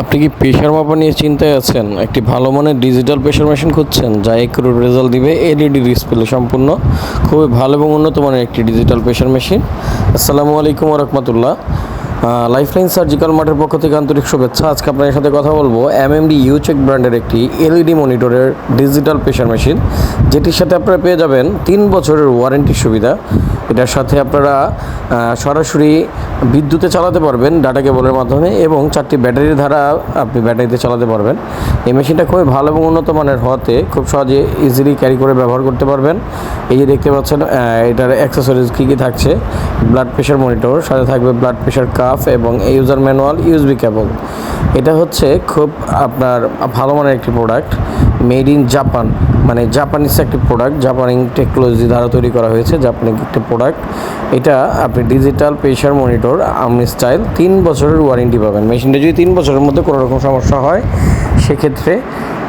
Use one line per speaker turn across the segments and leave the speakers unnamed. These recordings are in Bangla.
আপনি কি প্রেশার মাপা নিয়ে চিন্তায় আছেন? একটি ভালো মানের ডিজিটাল প্রেশার মেশিন খুঁজছেন, যা এক একুরেট রেজাল্ট দিবে এলইডি ডিসপ্লে সম্পূর্ণ, খুবই ভালো এবং উন্নত মানের একটি ডিজিটাল প্রেশার মেশিন আসসালামু আলাইকুম রহমতুল্লাহ। লাইফলাইন সার্জিক্যাল মার্টের পক্ষ থেকে আন্তরিক শুভেচ্ছা। আজকে আপনাদের সাথে কথা বলব এমএমডি ইউচেক ব্র্যান্ডের একটি এলইডি মনিটরের ডিজিটাল প্রেশার মেশিন যেটির সাথে আপনারা পেয়ে যাবেন তিন বছরের ওয়ারেন্টির সুবিধা। এটার সাথে আপনারা সরাসরি বিদ্যুতে চালাতে পারবেন ডাটা কেবলের মাধ্যমে এবং চারটি ব্যাটারির ধারা আপনি ব্যাটারিতে চালাতে পারবেন। এই মেশিনটা খুবই ভালো এবং উন্নত মানের হওয়াতে খুব সহজে ইজিলি ক্যারি করে ব্যবহার করতে পারবেন। এই যে দেখতে পাচ্ছেন এটার অ্যাক্সেসরিজ কী কী থাকছে? ব্লাড প্রেশার মনিটর সাথে থাকবে ব্লাড প্রেশার কাফ এবং ইউজার ম্যানুয়াল ইউএসবি কেবল এটা হচ্ছে খুব আপনার ভালো মানের একটি প্রোডাক্ট মেড ইন জাপান মানে জাপানিজ একটি প্রোডাক্ট জাপানি টেকনোলজি দ্বারা তৈরি করা হয়েছে জাপানিক একটি প্রোডাক্ট এটা আপনি ডিজিটাল প্রেশার মনিটর আমনি স্টাইল তিন বছরের ওয়ারেন্টি পাবেন। মেশিনটা যদি তিন বছরের মধ্যে কোনো রকম সমস্যা হয়, সেক্ষেত্রে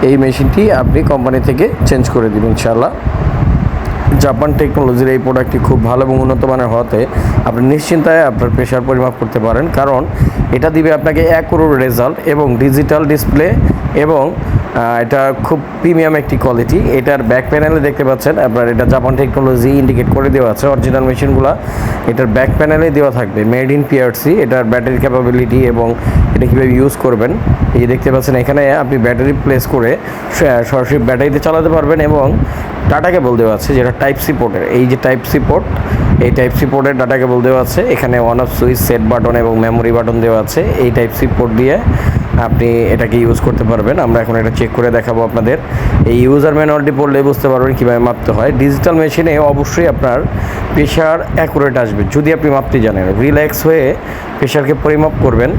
এই মেশিনটি আপনি কোম্পানি থেকে চেঞ্জ করে দিবেন, ইনশাআল্লাহ। জাপান টেকনোলজির এই প্রোডাক্টটি খুব ভালো এবং উন্নত মানের হওয়াতে আপনি নিশ্চিন্তায় আপনার প্রেশার পরিমাপ করতে পারেন। কারণ এটা দিবে আপনাকে এক করোড় রেজাল্ট এবং ডিজিটাল ডিসপ্লে এবং এটা খুব প্রিমিয়াম একটি কোয়ালিটি এটার ব্যাক প্যানেলে দেখতে পাচ্ছেন, আপনার এটা জাপান টেকনোলজি ইন্ডিকেট করে দেওয়া আছে অরিজিনাল মেশিনগুলো এটার ব্যাক প্যানেলে দেওয়া থাকবে মেড ইন পিআরসি এটার ব্যাটারি ক্যাপাবিলিটি এবং এটা কীভাবে ইউজ করবেন। এই যে দেখতে পাচ্ছেন, এখানে আপনি ব্যাটারি প্লেস করে সরাসরি ব্যাটারিতে চালাতে পারবেন এবং ডাটা কেবল দেওয়া আছে, যেটা টাইপ সি পোর্টের এই যে টাইপ সি পোর্ট এই টাইপ সি পোর্টের ডাটা কেবল দেওয়া আছে। এখানে on off switch set button এবং মেমোরি বাটন দেওয়া আছে। এই টাইপ সি পোর্ট দিয়ে আপনি এটাকে ইউজ করতে পারবেন। আমরা এখন এটা চেক করে দেখাবো আপনাদের। এই ইউজার ম্যানুয়ালটি পড়লে বুঝতে পারবেন কীভাবে মাপতে হয়। ডিজিটাল মেশিনে অবশ্যই আপনার প্রেশার অ্যাকুরেট আসবে। যদি আপনি মাপতে জানেন রিল্যাক্স হয়ে প্রেশারকে পরিমাপ করবেন।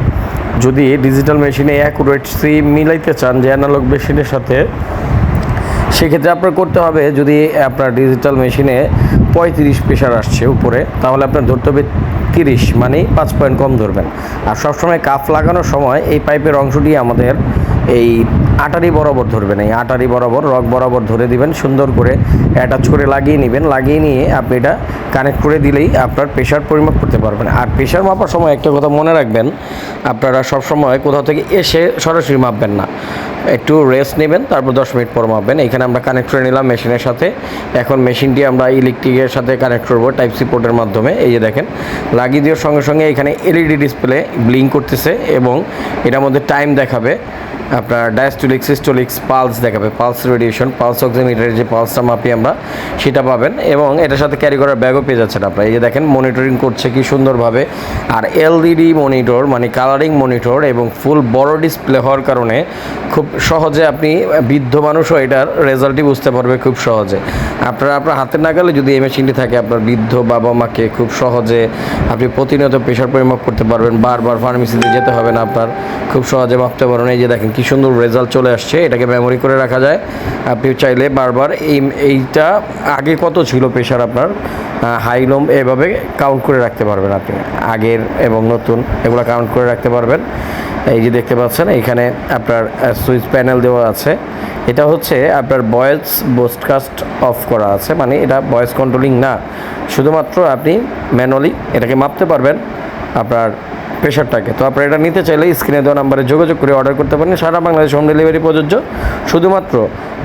যদি ডিজিটাল মেশিনে অ্যাকুরেটসি মিলাইতে চান, যে অ্যানালগ মেশিনের সাথে সেক্ষেত্রে আপনার করতে হবে যদি আপনার ডিজিটাল মেশিনে পঁয়ত্রিশ প্রেশার আসছে উপরে, তাহলে আপনার ধরতে হবে তিরিশ মানে পাঁচ পয়েন্ট কম ধরবেন। আর সবসময় কাফ লাগানোর সময় এই পাইপের অংশটি আমাদের এই আটারি বরাবর ধরবেন, এই আটারি বরাবর রক বরাবর ধরে দিবেন, সুন্দর করে অ্যাটাচ করে লাগিয়ে নেবেন, লাগিয়ে নিয়ে আপনি এটা কানেক্ট করে দিলেই আপনার প্রেশার পরিমাপ করতে পারবেন। আর প্রেশার মাপার সময় একটা কথা মনে রাখবেন আপনারা সবসময় কোথাও থেকে এসে সরাসরি মাপবেন না। একটু রেস্ট নেবেন, তারপর দশ মিনিট পর মাপবেন। এখানে আমরা কানেক্ট করে নিলাম মেশিনের সাথে। এখন মেশিনটি আমরা ইলেকট্রিকের সাথে কানেক্ট করব টাইপ সি পোর্টের মাধ্যমে। এই যে দেখেন, লাগিয়ে দেওয়ার সঙ্গে সঙ্গে এখানে এলইডি ডিসপ্লে ব্লিং করতেছে এবং এটার মধ্যে টাইম দেখাবে। আপনার ডায়াস্টোলিক সিস্টোলিক্স পালস দেখাবে। পালস রেডিয়েশন পালস অক্সিমিটারের যে পালসটা মাপি আমরা, সেটা পাবেন এবং এটার সাথে ক্যারি করার ব্যাগও পেয়ে যাচ্ছেন আপনারা। এই যে দেখেন মনিটরিং করছে কি সুন্দরভাবে। আর এলইডি মনিটর মানে কালারিং মনিটর এবং ফুল বড় ডিসপ্লে হওয়ার কারণে খুব সহজে আপনি বৃদ্ধ মানুষও এটার রেজাল্টই বুঝতে পারবে খুব সহজে। আপনারা আপনার হাতে না গেলে যদি এই মেশিনটি থাকে, আপনার বৃদ্ধ বাবা মাকে খুব সহজে আপনি প্রতিনিয়ত প্রেশার পরিমাপ করতে পারবেন। বারবার ফার্মেসিতে যেতে হবে না আপনার, খুব সহজে মাপতে পারবেন। এই যে দেখেন কি সুন্দর রেজাল্ট চলে আসছে, এটাকে মেমোরি করে রাখা যায়। আপনি চাইলে বারবার এই এইটা আগে কত ছিল প্রেশার আপনার? হাই লোম এভাবে কাউন্ট করে রাখতে পারবেন আপনি। আগের এবং নতুন, এগুলো কাউন্ট করে রাখতে পারবেন। এই যে দেখতে পাচ্ছেন, এখানে আপনার সুইচ প্যানেল দেওয়া আছে। এটা হচ্ছে আপনার ভয়েস বোস্টকাস্ট অফ করা আছে মানে এটা ভয়েস কন্ট্রোলিং না। শুধুমাত্র আপনি ম্যানুয়ালি এটাকে মাপতে পারবেন। আপনার প্রেশারটাকে। তো আপনারা এটা নিতে চাইলে স্ক্রিনে দেওয়া নাম্বারে যোগাযোগ করে অর্ডার করতে পারেন। সারা বাংলাদেশ হোম ডেলিভারি প্রযোজ্য। শুধুমাত্র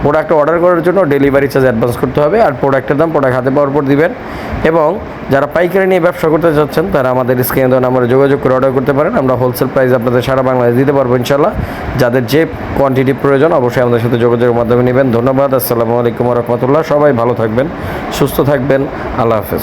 প্রোডাক্ট অর্ডার করার জন্য ডেলিভারি চার্জ অ্যাডভান্স করতে হবে আর প্রোডাক্টের দাম প্রোডাক্ট হাতে পাওয়ার পর দিবেন। এবং যারা পাইকারি নিয়ে ব্যবসা করতে চাচ্ছেন তারা আমাদের স্ক্রিনে দেওয়া নাম্বারে যোগাযোগ করে অর্ডার করতে পারেন। আমরা হোলসেল প্রাইস আপনাদের সারা বাংলাদেশ দিতে পারব ইনশাল্লাহ যাদের যে কোয়ান্টিটি প্রয়োজন, অবশ্যই আমাদের সাথে যোগাযোগের মাধ্যমে নেবেন। ধন্যবাদ, আসসালামু আলাইকুম রহমতুল্লাহ। সবাই ভালো থাকবেন, সুস্থ থাকবেন। আল্লাহ হাফেজ।